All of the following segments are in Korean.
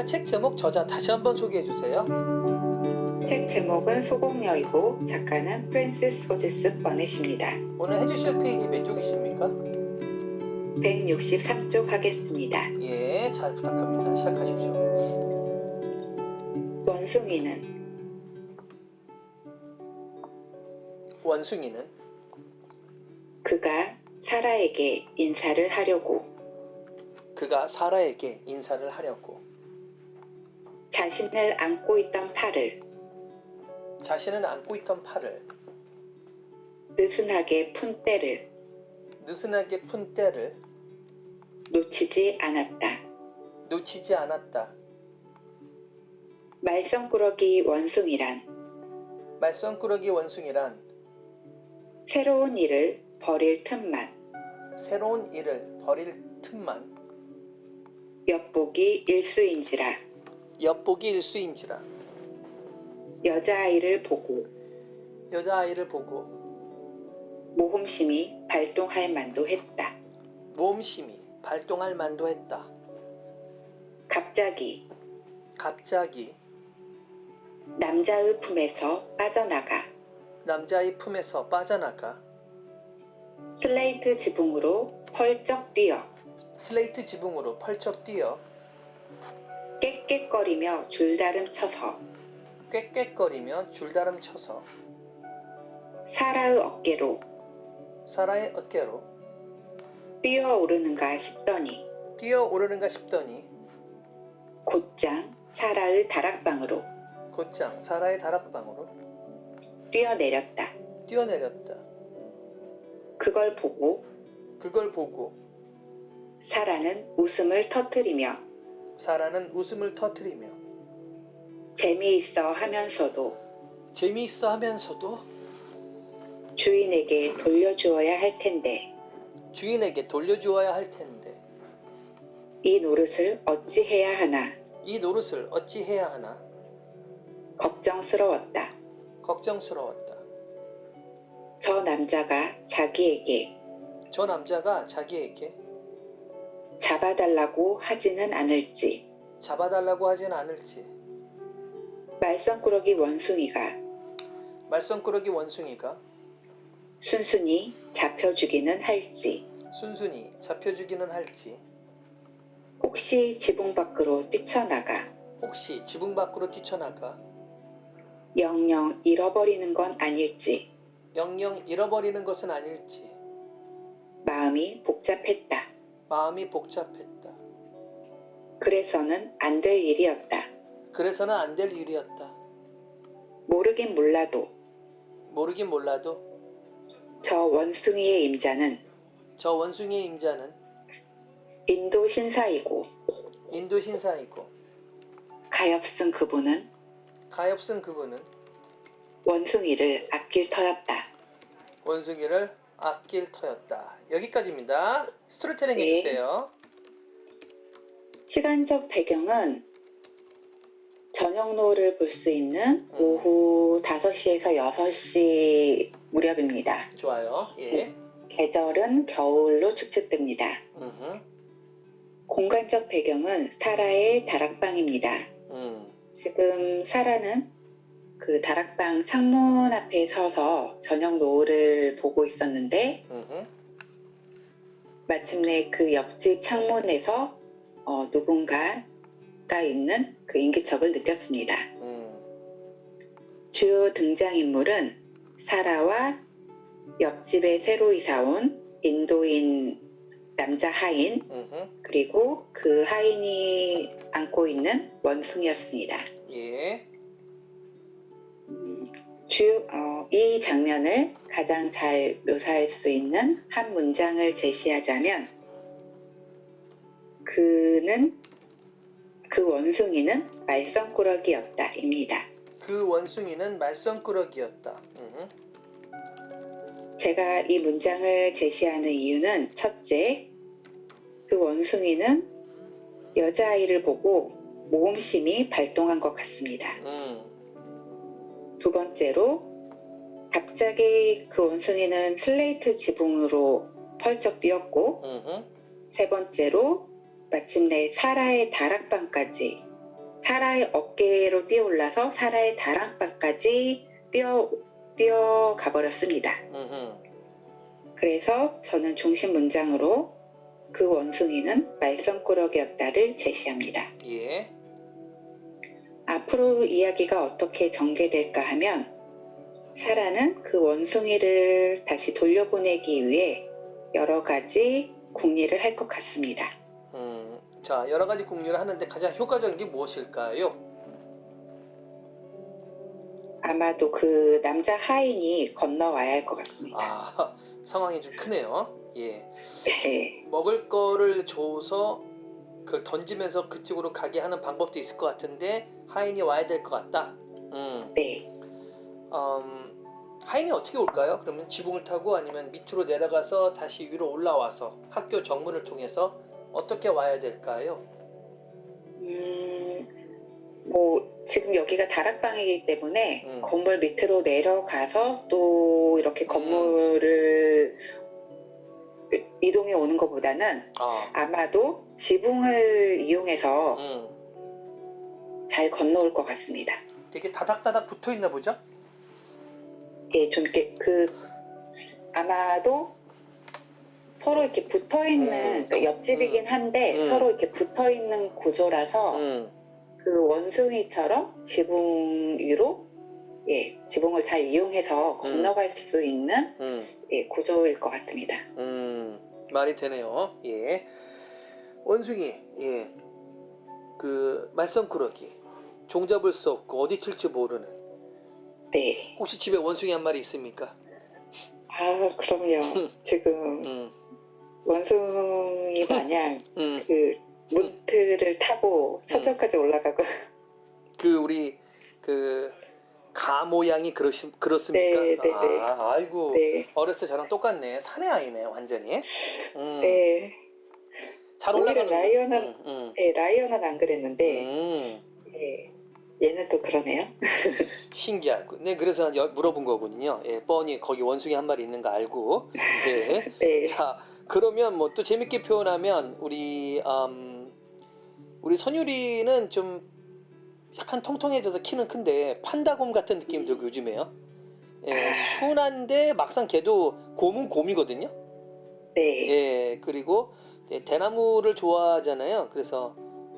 에리카 책 제목 저자 다시 한번 소개해 주세요. 책 제목은 소공녀이고 작가는 프랜시스 호즈스 버넷입니다. 오늘 해주실 페이지 몇 쪽이십니까? 163쪽 하겠습니다. 예, 잘 부탁합니다. 시작하십시오. 원숭이는 원숭이는 그가 사라에게 인사를 하려고 그가 사라에게 인사를 하려고 자신을 안고 있던 팔을 자신을 안고 있던 팔을 느슨하게 푼 때를 느슨하게 푼 때를 놓치지 않았다. 놓치지 않았다. 말썽꾸러기 원숭이란 말썽꾸러기 원숭이란 새로운 일을 벌일 틈만 새로운 일을 벌일 틈만 엿보기 일수인지라 엿보기 일 수인지라 여자아이를 보고 여자아이를 보고 모험심이 발동할 만도 했다. 모험심이 발동할 만도 했다. 갑자기 갑자기 남자의 품에서 빠져나가 남자의 품에서 빠져나가 슬레이트 지붕으로 펄쩍 뛰어 슬레이트 지붕으로 펄쩍 뛰어 깨깨거리며 줄다름 쳐서. 꽥꽥거리며 줄다름 쳐서. 사라의 어깨로. 사라의 어깨로. 뛰어오르는가 싶더니. 뛰어오르는가 싶더니. 곧장 사라의 다락방으로. 곧장 사라의 다락방으로. 뛰어내렸다. 뛰어내렸다. 그걸 보고 그걸 보고 사라는 웃음을 터뜨리며 사라는 웃음을 터뜨리며 재미있어 하면서도 재미있어 하면서도 주인에게 돌려주어야 할 텐데 주인에게 돌려주어야 할 텐데 이 노릇을 어찌 해야 하나 이 노릇을 어찌 해야 하나 걱정스러웠다. 걱정스러웠다. 저 남자가 자기에게 저 남자가 자기에게 잡아달라고 하지는 않을지. 잡아달라고 하진 않을지. 말썽꾸러기 원숭이가. 말썽꾸러기 원숭이가? 순순히 잡혀주기는 할지. 순순히 잡혀주기는 할지. 혹시 지붕 밖으로 뛰쳐나가. 혹시 지붕 밖으로 뛰쳐나가? 영영 잃어버리는 건 아닐지. 영영 잃어버리는 것은 아닐지. 마음이 복잡했다. 마음이 복잡했다. 그래서는 안 될 일이었다. 그래서는 안 될 일이었다. 모르긴 몰라도 모르긴 몰라도 저 원숭이의 임자는 저 원숭이의 임자는 인도 신사이고 인도 신사이고 가엾은 그분은 가엾은 그분은 원숭이를 아낄 터였다. 원숭이를 아낄 터였다. 여기까지입니다. 스토리텔링 네. 해주세요. 시간적 배경은 저녁 노을을 볼수 있는 음. 오후 5시에서 6시 무렵입니다. 좋아요. 예. 계절은 겨울로. 음흠. 공간적 배경은 사라의 다락방입니다. 음. 지금 사라는 그 다락방 창문 앞에 서서 저녁 노을을 보고 있었는데 음흠. 마침내 그 옆집 창문에서 어, 누군가가 있는 그 인기척을 느꼈습니다. 음. 주요 등장인물은 사라와 옆집에 새로 이사 온 인도인 남자 하인 음흠. 그리고 그 하인이 안고 있는 원숭이였습니다. 예. 주, 어, 이 장면을 가장 잘 묘사할 수 있는 한 문장을 제시하자면, 그는, 그 원숭이는 말썽꾸러기였다. 입니다. 그 원숭이는 말썽꾸러기였다. 음흠. 제가 이 문장을 제시하는 이유는 첫째, 그 원숭이는 여자아이를 보고 모험심이 발동한 것 같습니다. 음. 두 번째로 갑자기 그 원숭이는 슬레이트 지붕으로 펄쩍 뛰었고 음흠. 세 번째로 마침내 사라의 다락방까지 사라의 어깨로 뛰어올라서 사라의 다락방까지 뛰어 뛰어 가 버렸습니다. 음흠. 그래서 저는 중심 문장으로 그 원숭이는 말썽꾸러기였다를 제시합니다. 예. 앞으로 이야기가 어떻게 전개될까 하면 사라는 그 원숭이를 다시 돌려보내기 위해 여러 가지 궁리를 할 것 같습니다. 음, 자 여러 가지 궁리를 하는데 가장 효과적인 게 무엇일까요? 아마도 그 남자 하인이 건너와야 할 것 같습니다. 아 상황이 좀 크네요. 예. 네, 먹을 거를 줘서 그걸 던지면서 그쪽으로 가게 하는 방법도 있을 것 같은데 하인이 와야 될 것 같다. 음, 네. 음, 하인이 어떻게 올까요? 그러면 지붕을 타고 아니면 밑으로 내려가서 다시 위로 올라와서 학교 정문을 통해서 어떻게 와야 될까요? 음, 뭐 지금 여기가 다락방이기 때문에 음. 건물 밑으로 내려가서 또 이렇게 건물을 이동해 오는 것보다는 아, 아마도 지붕을 이용해서 음, 잘 건너올 것 같습니다. 되게 다닥다닥 붙어 있나 보죠? 예, 좀 이렇게 그 아마도 서로 이렇게 붙어 있는 음. 옆집이긴 한데 음. 서로 이렇게 붙어 있는 구조라서 음, 그 원숭이처럼 지붕 위로 예, 지붕을 잘 이용해서 건너갈 수 있는 음, 예, 구조일 것 같습니다. 음, 말이 되네요. 예. 원숭이, 예. 그 말썽꾸러기, 종잡을 수 없고 어디 튈지 모르는. 네. 혹시 집에 원숭이 한 마리 있습니까? 아, 그럼요. 지금 음, 원숭이 마냥 음. 그 문틀을 타고 천장까지 올라가고 그 우리 그 가 모양이 그러시, 그렇습니까? 네, 네, 네. 아, 아이고 네. 어렸을 때 저랑 똑같네. 사내 아이네 완전히. 음, 네. 잘 오히려 올라가는. 라이언은 음, 음, 네, 라이언은 안 그랬는데 음, 예, 얘는 또 그러네요. 신기하고. 네, 그래서 여- 물어본 거거든요. 예, 뻔히 거기 원숭이 한 마리 있는 거 알고. 네. 네. 자, 그러면 뭐 또 재밌게 표현하면 우리 음, 우리 선율이는 좀 약간 통통해져서 키는 큰데 판다곰 같은 느낌 들고 요즘에요. 예, 순한데 막상 걔도 곰은 곰이거든요. 네. 예, 그리고 대나무를 좋아하잖아요. 그래서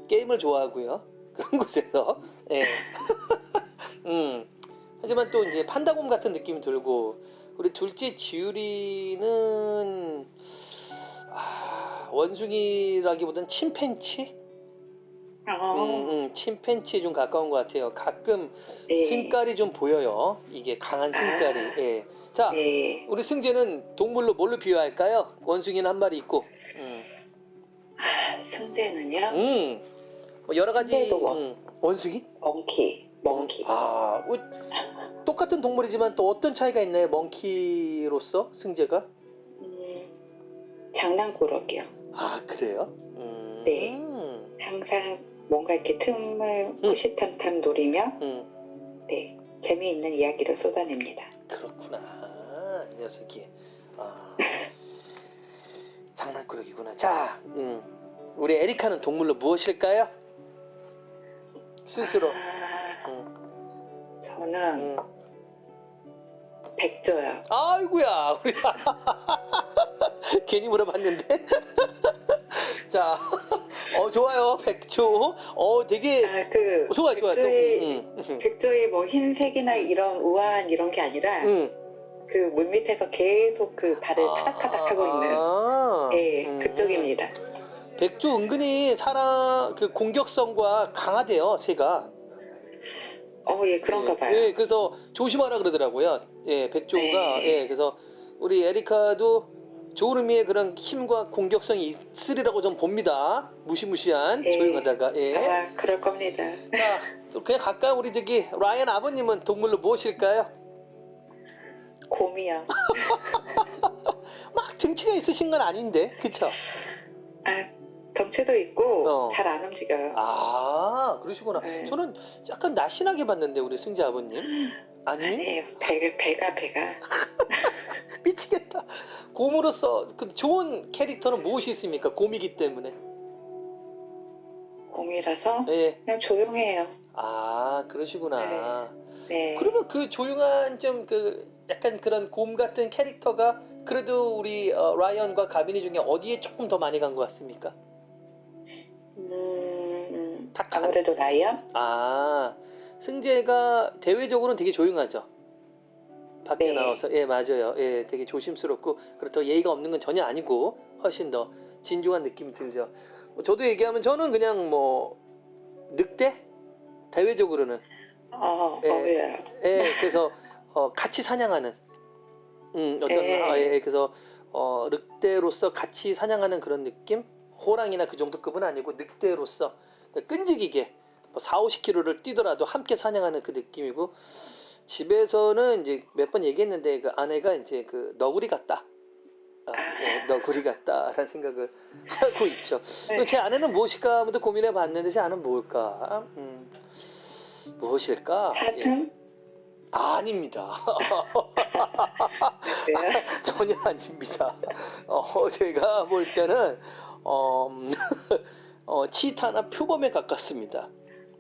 게임을 좋아하고요. 그런 곳에서 예. 음. 하지만 또 이제 판다곰 같은 느낌이 들고 우리 둘째 지율이는 아, 원숭이라기보단 침팬치? 어, 음, 음, 침팬치에 좀 가까운 것 같아요. 가끔 네. 승깔이 좀 보여요. 이게 강한 승깔이. 아. 예. 자, 네. 우리 승재는 동물로 뭘로 비유할까요? 원숭이는 한 마리 있고. 음. 아, 승재는요? 음. 뭐 여러 가지 원- 음. 원숭이? 멍키. 멍키. 아, 뭐, 똑같은 동물이지만 또 어떤 차이가 있나요? 멍키로서 승재가? 음, 장난꾸러기요. 아, 그래요? 음. 네. 항상 뭔가 이렇게 틈을 호시탐탐 노리며 음. 네, 재미있는 이야기를 쏟아냅니다. 그렇구나. 이 녀석이. 아. 장난꾸러기구나. 자, 음. 우리 에리카는 동물로 무엇일까요? 스스로. 아, 음. 저는 음. 백조요. 아이구야 우리 괜히 물어봤는데 자, 어 좋아요 백조 어 되게 아, 그 좋아 좋아 백조의, 응, 응, 백조의 뭐 흰색이나 이런 우아한 이런 게 아니라 응. 그물 밑에서 계속 그 발을 파닥파닥 하고 있는 아, 예, 음. 그쪽입니다. 백조 은근히 사람 그 공격성과 강하대요 새가 어, 예, 그런가 예, 봐요. 예, 그래서 조심하라 그러더라고요 예 백조가 네. 예 그래서 우리 에리카도 좋은 의미의 그런 힘과 공격성이 있으리라고 좀 봅니다 무시무시한 예. 조용하다가 예. 아마 그럴 겁니다. 자, 또 그냥 가까운 우리 저기 라이언 아버님은 동물로 무엇일까요? 곰이요. 막 등치가 있으신 건 아닌데, 그쵸? 아, 덩치도 있고 어. 잘 안 움직여요. 아, 그러시구나. 네. 저는 약간 날씬하게 봤는데 우리 승재 아버님. 아니? 아니에요. 배, 배가 배가 미치겠다. 곰으로서 그 좋은 캐릭터는 무엇이 있습니까? 곰이기 때문에. 공이라서 예. 그냥 조용해요. 아 그러시구나. 네. 그러면 그 조용한 좀 그 약간 그런 곰 같은 캐릭터가 그래도 우리 어, 라이언과 가빈이 중에 어디에 조금 더 많이 간 것 같습니까? 음, 다 가- 아무래도 라이언? 아 승재가 대외적으로는 되게 조용하죠. 밖에 네. 나와서 예 맞아요. 예 되게 조심스럽고 그렇다고 예의가 없는 건 전혀 아니고 훨씬 더 진중한 느낌이 들죠. 뭐 저도 얘기하면 저는 그냥 뭐 늑대 대외적으로는 어, 네. 어울려요. 예 그래서 어, 같이 사냥하는 음 어떤 네. 아, 예 그래서 어, 늑대로서 같이 사냥하는 그런 느낌 호랑이나 그 정도 급은 아니고 늑대로서 끈질기게 뭐 4, 50km를 뛰더라도 함께 사냥하는 그 느낌이고 집에서는 이제 몇 번 얘기했는데 그 아내가 이제 그 너구리 같다. 아, 예, 너구리 같다라는 생각을 하고 있죠. 네. 제 아내는 무엇일까 하면서 고민해 봤는데 제 아내는 뭘까? 음, 무엇일까? 예. 사슴? 아, 아닙니다. 그래요? 전혀 아닙니다. 어, 제가 볼 때는 어, 음, 어, 치타나 표범에 가깝습니다.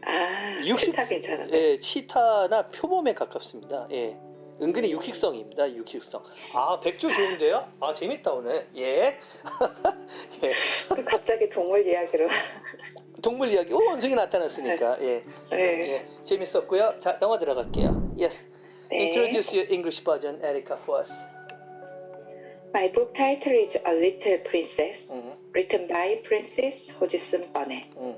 아, 60 치타 괜찮은데. 예, 치타나 표범에 가깝습니다. 예. 은근히 육식성입니다. 육식성. 아, 백조 좋은데요? 아, 재밌다 오늘. 예. 예. 또 갑자기 동물 이야기로. 동물 이야기. 오, 원숭이 나타났으니까. 예. 네. 예. 재밌었고요. 자, 영어 들어갈게요. Yes. 네. Introduce your English version, Erica, for us. My book title is A Little Princess, 음, written by Princess 호지슨 버넷. 음,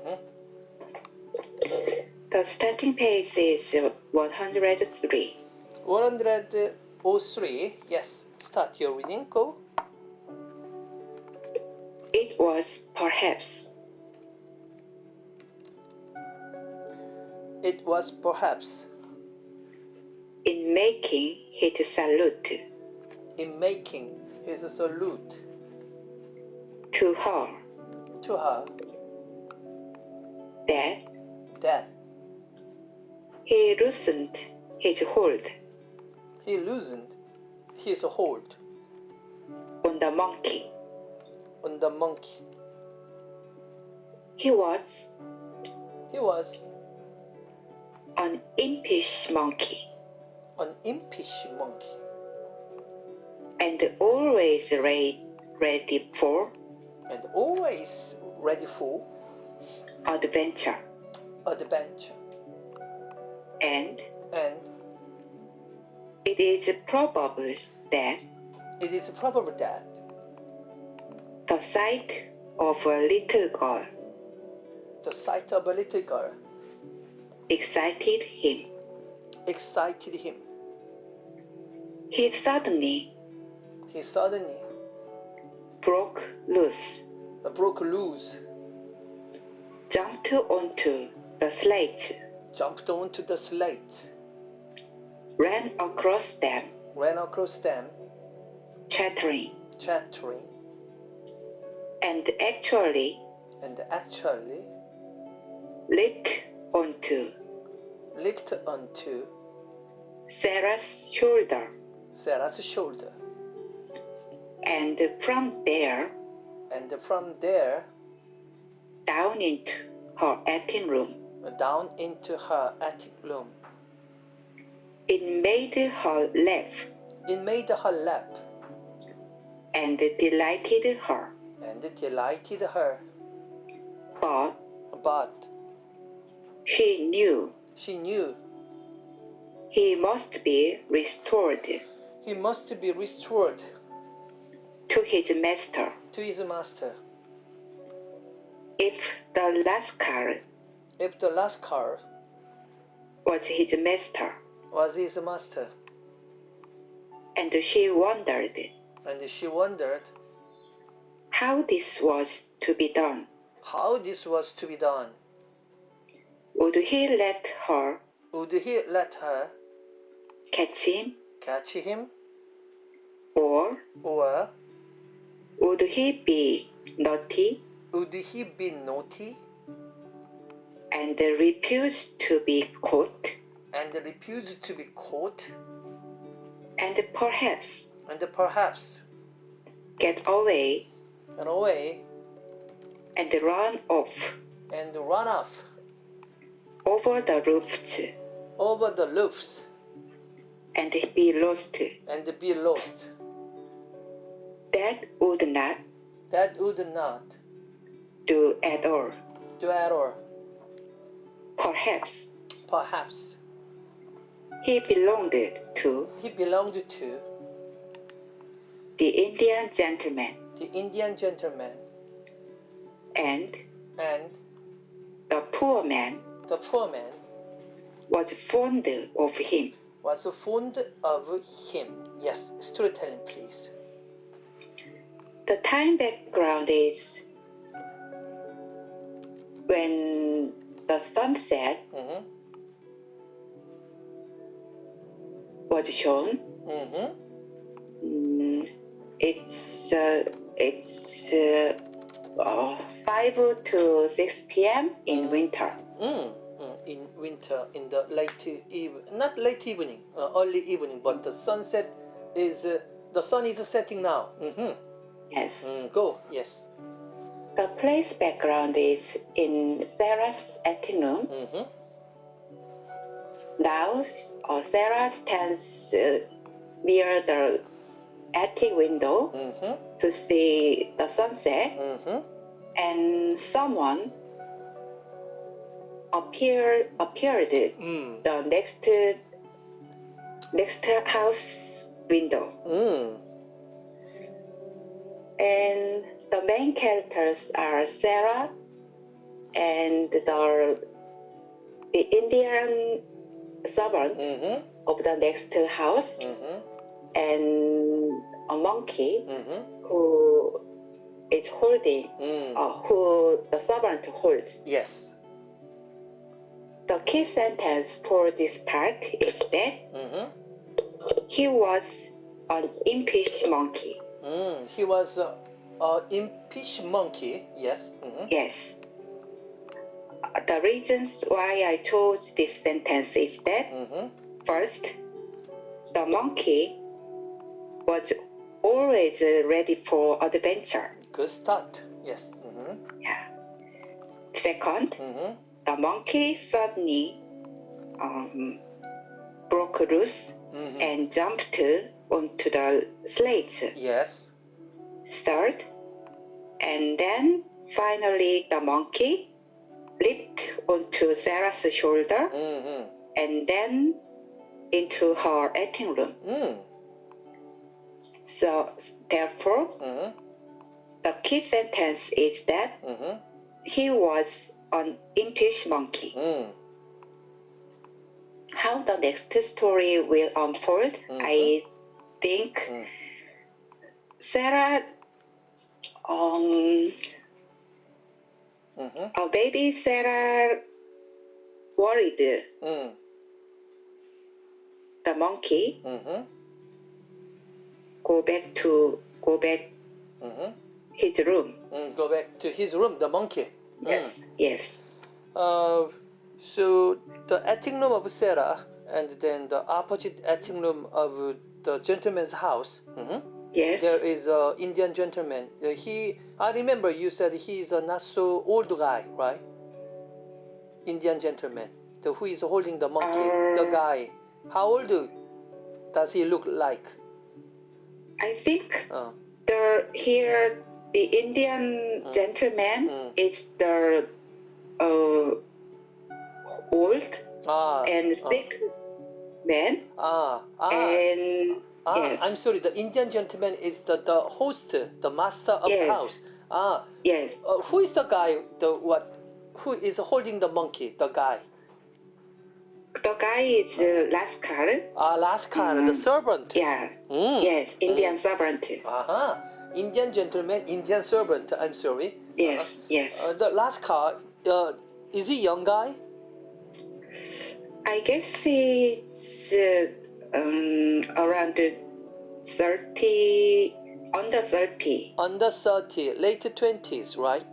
The starting page is 103. 103. Yes. Start your reading. Go. It was perhaps It was perhaps in making his salute in making his salute to her to her that that he loosened his hold he loosened his hold on the monkey. on the monkey. He was He was an impish monkey an impish monkey and always re- ready for and always ready for adventure. adventure. And And it is probable that it is probable that the sight of a little girl the sight of a little girl excited him. excited him. He suddenly He suddenly broke loose, broke loose, jumped onto the slate, jumped onto the slate, ran across them, ran across them, chattering, chattering, and actually and actually lit onto leaped onto Sarah's shoulder. Sarah's shoulder. And from there, And from there, down into her attic room. Down into her attic room. It made her laugh It made her laugh and delighted her. and delighted her, But but she knew she knew he must be restored he must be restored to his master. to his master. If the rascal If the last car was his master, was his master, and she wondered. And she wondered how this was to be done. how this was to be done. Would he let her Would he let her catch him, catch him, or or would he be naughty? would he be naughty and refuse to be caught, and refuse to be caught, and perhaps and perhaps get away run away and run off and run off over the roofs over the roofs and be lost. and be lost. That would not That would not do at all. do at all. Perhaps Perhaps he belonged to he belonged to the Indian gentleman the Indian gentleman and and the poor man the poor man was fond of him. was fond of him. Yes, storytelling, please. The time background is when the sunset Mm-hmm. was shown. Mm-hmm. Mm, it's uh, it's uh, uh, five to six p.m. in winter. Mm. Mm. In winter, in the late evening, not late evening, uh, early evening, but the sunset is uh, the sun is setting now. Mm-hmm. Yes. Mm, go. Yes. The place background is in Sarah's acting room. Mm-hmm. Now, uh, Sarah stands uh, near the attic window Mm-hmm. to see the sunset, Mm-hmm. and someone appeared appeared Mm. the next next house window, Mm. and the main characters are Sarah and the the Indian servant Mm-hmm. of the next house Mm-hmm. and a monkey Mm-hmm. who is holding Mm. uh, who the servant holds. Yes. The key sentence for this part is that Mm-hmm. he was an impish monkey. Mm. He was a impish monkey. Yes. Mm-hmm. Yes. Uh, The reasons why I chose this sentence is that Mm-hmm. first, the monkey was always uh, ready for adventure. Good start. Yes. Mm-hmm. Yeah. Second, Mm-hmm. the monkey suddenly um, broke loose Mm-hmm. and jumped onto the slates. Yes. Third, and then finally the monkey leaped onto Sarah's shoulder Mm-hmm. and then into her eating room. Mm. So therefore, Mm-hmm. the key sentence is that Mm-hmm. he was an impish monkey. Mm. How the next story will unfold, I think Mm. Sarah, um, Mm-hmm. uh, baby Sarah worried Mm. the monkey Mm-hmm. go back to go back Mm-hmm. his room. Mm. Go back to his room. The monkey. Mm. Yes, yes, Uh, so the acting room of Sarah, and then the opposite acting room of the gentleman's house. Mhm. Yes, There is a Indian gentleman. Uh, he, I remember you said he is a not so old guy, right? Indian gentleman, the who is holding the monkey, the Uh, guy. How old does he look like? I think Uh, the here the Indian Mm. gentleman Mm. is the uh, old ah, and uh, sick man, ah, ah, and ah. yes. I'm sorry. The Indian gentleman is the, the host, the master of the house. Ah, yes, uh, who is the guy? The what? Who is holding the monkey? The guy. the guy is uh, Lascar. Ah, Lascar, the Mm. servant. Yeah, Mm. yes, Indian servant. Aha. Indian gentleman, Indian servant. I'm sorry. Yes, yes. Uh, the Lascar, uh, is he young guy? I guess it's uh, um, around 30, under 30. Under 30, late 20s, right?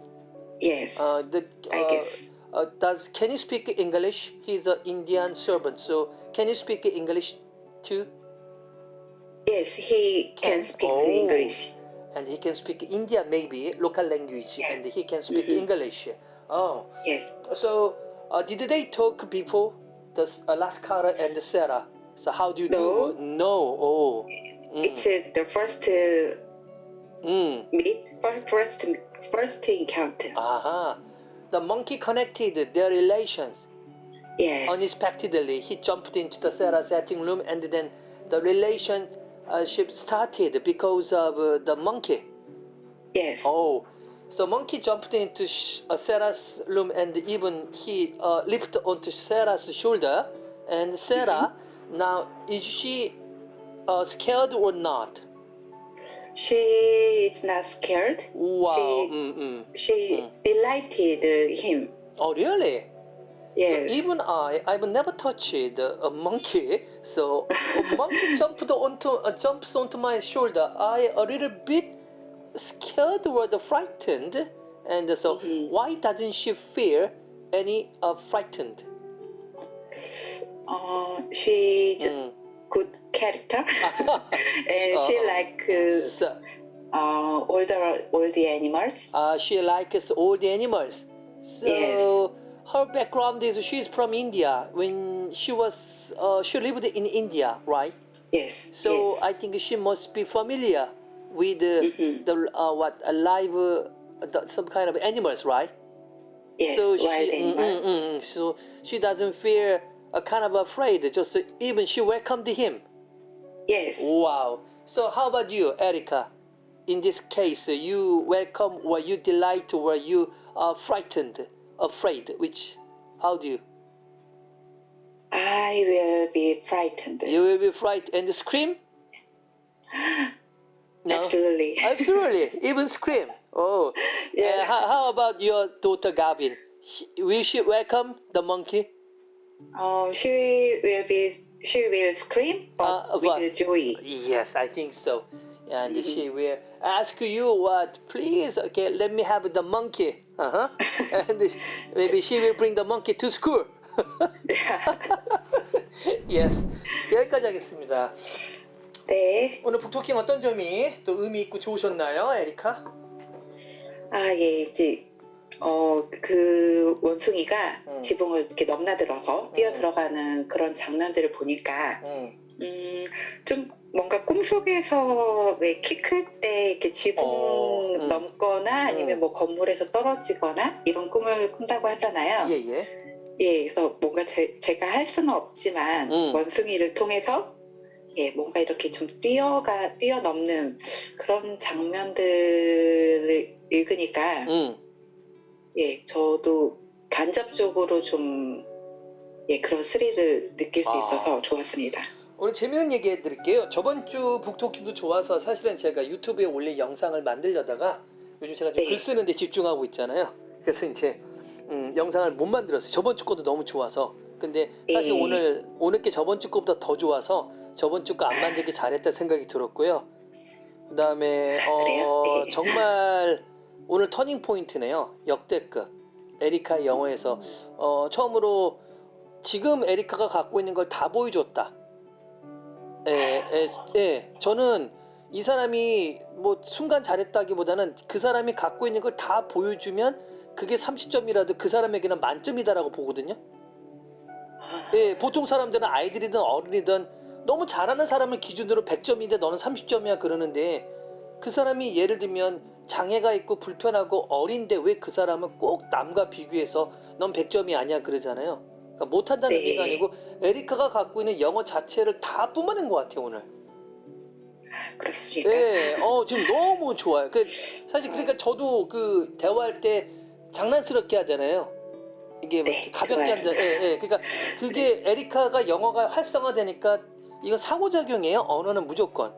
Yes, Uh, the, I uh, guess. Uh, does can you speak English? He's an Indian servant, so can you speak English too? Yes, he can, Can- speak oh. English. And he can speak India maybe local language, Yes. and he can speak Mhm. English. Oh, Yes. so uh, did they talk before the uh, Laskara and Sarah? So how do you No. do? No. Oh. Mm. It's uh, the first uh, Mm. meet, first first encounter. Aha. The monkey connected their relations. Yes. Unexpectedly, he jumped into the Sarah setting room, and then the relationship started because of uh, the monkey. Yes. Oh, so monkey jumped into uh, Sarah's room, and even he uh, lifted onto Sarah's shoulder. And Sarah, now is she uh, scared or not? She is not scared. Wow. She- Mm-mm. She delighted him. Oh, really? Yes. So even I, I've never touched a monkey. So a monkey jumped onto uh, jumps onto my shoulder. I a little bit scared or frightened, and so Mhm. why doesn't she feel any uh, frightened? Uh, she's Mm. good character, and she Uh, like uh, so, uh, older all the animals. uh, she likes all the animals. So Yes. her background is she's from India. When she was uh, she lived in India, right? Yes. So yes. I think she must be familiar with uh, Mhm. the uh, what alive uh, the, some kind of animals, right? yes, so she mm, animal. mm, mm, mm. so she doesn't feel uh, kind of afraid. Just uh, even she welcomed him. Yes. Wow. So how about you, Erica? In this case, uh, you welcome or you delight or you are frightened, afraid? Which? How do you? I will be frightened. You will be frightened and scream? No. Absolutely. Absolutely, even scream. Oh, Yeah. Uh, how, how about your daughter Gavin? Will she welcome the monkey? Uh, she will be. She will scream, but Uh, with what? joy. Yes, I think so. And she will ask you what, please. Okay, let me have the monkey. Uh huh. and maybe she will bring the monkey to school. yes. 여기까지 하겠습니다. 네. 오늘 북토킹 어떤 점이 또 의미 있고 좋으셨나요, 에리카? 아, 예, 이제, 어, 그 원숭이가 음. 지붕을 이렇게 넘나들어서 뛰어 들어가는 그런 장면들을 보니까, 응. 음, 좀 뭔가 꿈속에서 왜 키 클 때 이렇게 지붕 어, 음. 넘거나 아니면 음. 뭐 건물에서 떨어지거나 이런 꿈을 꾼다고 하잖아요. 예, 예. 예, 그래서 뭔가 제, 제가 할 수는 없지만 음. 원숭이를 통해서 예, 뭔가 이렇게 좀 뛰어가 뛰어넘는 그런 장면들을 읽으니까 응. 예, 저도 간접적으로 좀 예, 그런 스릴을 느낄 수 아. 있어서 좋았습니다. 오늘 재미있는 얘기 해드릴게요. 저번 주 북토킹도 좋아서 사실은 제가 유튜브에 올릴 영상을 만들려다가 요즘 제가 좀 네. 글 쓰는데 집중하고 있잖아요. 그래서 이제 음, 영상을 못 만들었어요. 저번 주 거도 너무 좋아서. 근데 사실 네. 오늘 오늘 게 저번 주 거보다 더 좋아서 저번 주 거 안 만들기 잘했다 생각이 들었고요. 그다음에? 어, 네. 정말 오늘 터닝 포인트네요. 역대급 에리카의 영어에서 어, 처음으로 지금 에리카가 갖고 있는 걸 다 보여줬다. 예, 예, 예. 저는 이 사람이 뭐 순간 잘했다기보다는 그 사람이 갖고 있는 걸 다 보여주면 그게 30점이라도 그 사람에게는 만점이다라고 보거든요. 아, 예, 보통 사람들은 아이들이든 어른이든 너무 잘하는 사람을 기준으로 100점인데 너는 30점이야 그러는데 그 사람이 예를 들면 장애가 있고 불편하고 어린데 왜 그 사람은 꼭 남과 비교해서 넌 100점이 아니야 그러잖아요. 그러니까 못한다는 네. 의미가 아니고 에리카가 갖고 있는 영어 자체를 다 뿜어낸 것 같아요 오늘. 그렇습니까? 네, 어 지금 너무 좋아요. 그 사실 그러니까 저도 그 대화할 때 장난스럽게 하잖아요. 이게 뭐 네, 가볍게. 한다. 예, 예. 그러니까 그게 에리카가 영어가 활성화되니까 이건 상호작용이에요. 언어는 무조건.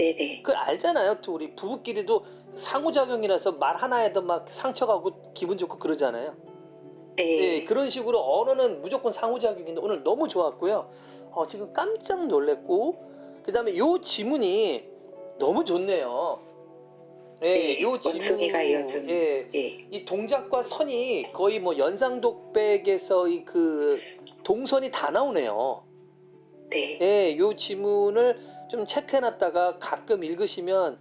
네네. 그걸 알잖아요. 또 우리 부부끼리도 상호작용이라서 말 하나에도 막 상처가고 기분 좋고 그러잖아요. 네. 예, 그런 식으로 언어는 무조건 상호작용인데 오늘 너무 좋았고요. 어, 지금 깜짝 놀랐고 그다음에 요 지문이 너무 좋네요. 예, 네, 요 지문 원숭이가 이어준. 예, 예. 이 동작과 선이 거의 뭐 연상독백에서의 그 동선이 다 나오네요. 네. 예, 요 지문을 좀 체크해놨다가 가끔 읽으시면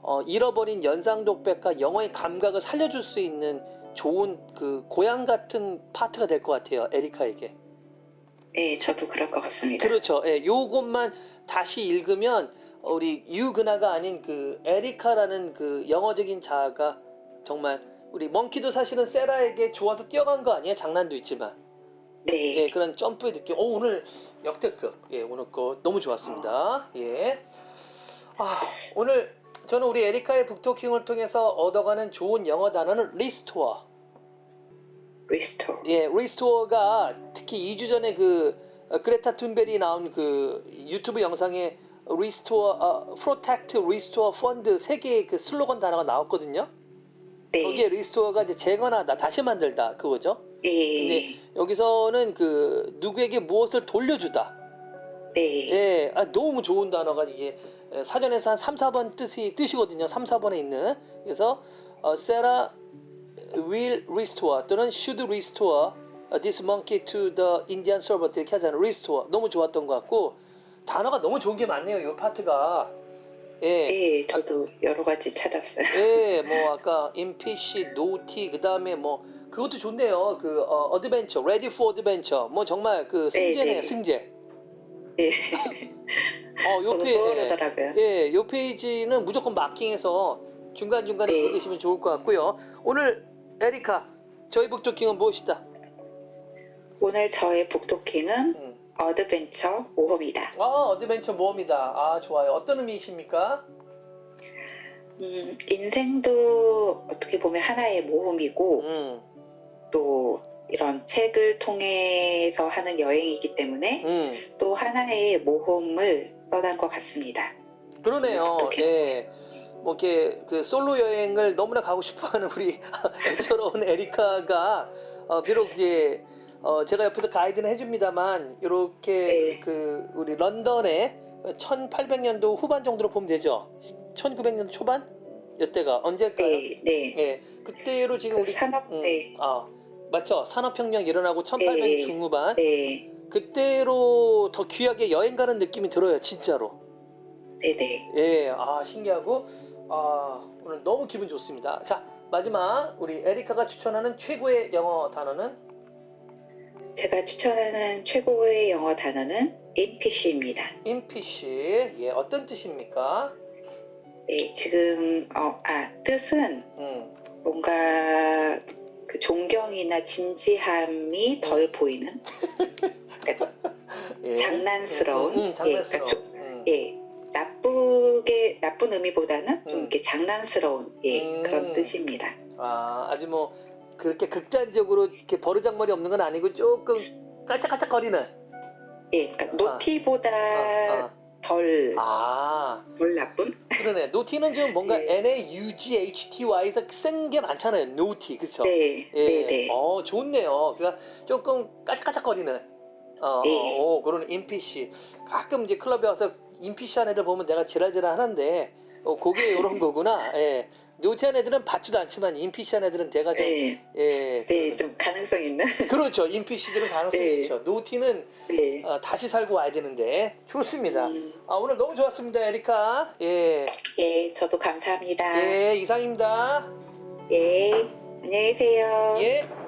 어, 잃어버린 연상독백과 영어의 감각을 살려줄 수 있는 좋은 그 고향 같은 파트가 될 것 같아요. 에리카에게. 네, 저도 그럴 것 같습니다. 그렇죠. 예, 요것만 다시 읽으면 우리 유그나가 아닌 그 에리카라는 그 영어적인 자아가 정말 우리 멍키도 사실은 세라에게 좋아서 뛰어간 거 아니에요? 장난도 있지만. 네, 예, 그런 점프의 느낌. 오, 오늘 역대급. 예, 오늘 거 너무 좋았습니다. 예. 아, 오늘 저는 우리 에리카의 북토킹을 통해서 얻어가는 좋은 영어 단어는 리스토어. 리스토. 예, 리스토어가 특히 2주 전에 그 어, 그레타 툰베리 나온 그 유튜브 영상에 리스토어, 어, 프로텍트 리스토어 펀드 세 개의 그 슬로건 단어가 나왔거든요. 네, 거기에 리스토어가 이제 재건하다, 다시 만들다 그거죠. 예, 여기서는 그 누구에게 무엇을 돌려주다. 네, 예, 아, 너무 좋은 단어가 이게 에, 사전에서 한 3, 4번 뜻이 뜻이거든요. 3, 4번에 있는. 그래서 어, Sarah will restore 또는 should restore this monkey to the Indian servant 이렇게 하잖아요. restore 너무 좋았던 것 같고 단어가 너무 좋은 게 많네요. 이 파트가. 예. 예, 저도 여러 가지 찾았어요. 예, 뭐 아까 임피시, 노티, 그 다음에 뭐 그것도 좋네요. 그 어, 어드벤처, 레디 포 어드벤처, 뭐 정말 그 승재네, 네, 네. 승재. 예, 어, 요 저도 페, 예. 예, 요 페이지는 무조건 마킹해서 중간 중간에 네. 읽으시면 좋을 것 같고요. 오늘 에리카, 저희 북토킹은 무엇이다? 오늘 저의 북토킹은 음. 어드벤처 모험이다. 아, 어드벤처 모험이다. 아, 좋아요. 어떤 의미이십니까? 음, 인생도 어떻게 보면 하나의 모험이고 음, 또 이런 책을 통해서 하는 여행이기 때문에 음. 또 하나의 모험을 떠난 것 같습니다. 그러네요. 어떻게? 예. 뭐 이렇게 그 솔로 여행을 너무나 가고 싶어하는 우리 애처로운 에리카가 어, 비록 이제 어, 제가 옆에서 가이드는 해줍니다만 이렇게 네. 그 우리 런던에 1800년도 후반 정도로 보면 되죠. 1900년도 초반 이때가 언제일까요? 네, 네. 예, 그때로 지금 그 우리 산업, 음, 네, 아 맞죠. 산업혁명 일어나고 1800 네. 중후반 네, 그때로 더 귀하게 여행 가는 느낌이 들어요, 진짜로. 네, 네. 예, 아 신기하고 아 오늘 너무 기분 좋습니다. 자 마지막 우리 에리카가 추천하는 최고의 영어 단어는 제가 추천하는 최고의 영어 단어는 NPC입니다. 인피시. 예, 어떤 뜻입니까? 네, 지금 어, 아 뜻은 음, 뭔가 그 존경이나 진지함이 덜 보이는 예. 장난스러운, 음, 음, 장난스러운. 예, 그러니까 좀- 음. 예 나쁘게 나쁜 의미보다는 좀 음. 이렇게 장난스러운 예 음. 그런 뜻입니다. 아 아주 뭐 그렇게 극단적으로 이렇게 버르장머리 없는 건 아니고 조금 깔짝깔짝거리는. 예, 그러니까 아, 노티보다 아, 덜, 아, 덜 나쁜? 그러네. 노티는 좀 뭔가 예. N A U G H T Y에서 센 게 많잖아요. 노티, 그렇죠? 네, 예. 네, 네. 어, 좋네요. 그러니까 조금 까짝까짝거리는. 어, 예. 어, 어, 그런 인피시. 가끔 이제 클럽에 와서 인피시한 애들 보면 내가 지랄지랄 하는데, 어, 그게 이런 거구나. 예. 노티한 애들은 받지도 않지만 인피시한 애들은 내가 좀, 네, 예. 네, 좀 가능성 있는. 그렇죠. 인피시들은 가능성이 네. 있죠. 노티는 네. 어, 다시 살고 와야 되는데. 좋습니다. 음, 아, 오늘 너무 좋았습니다, 에리카. 예. 예, 저도 감사합니다. 예, 이상입니다. 예, 안녕히 계세요. 예.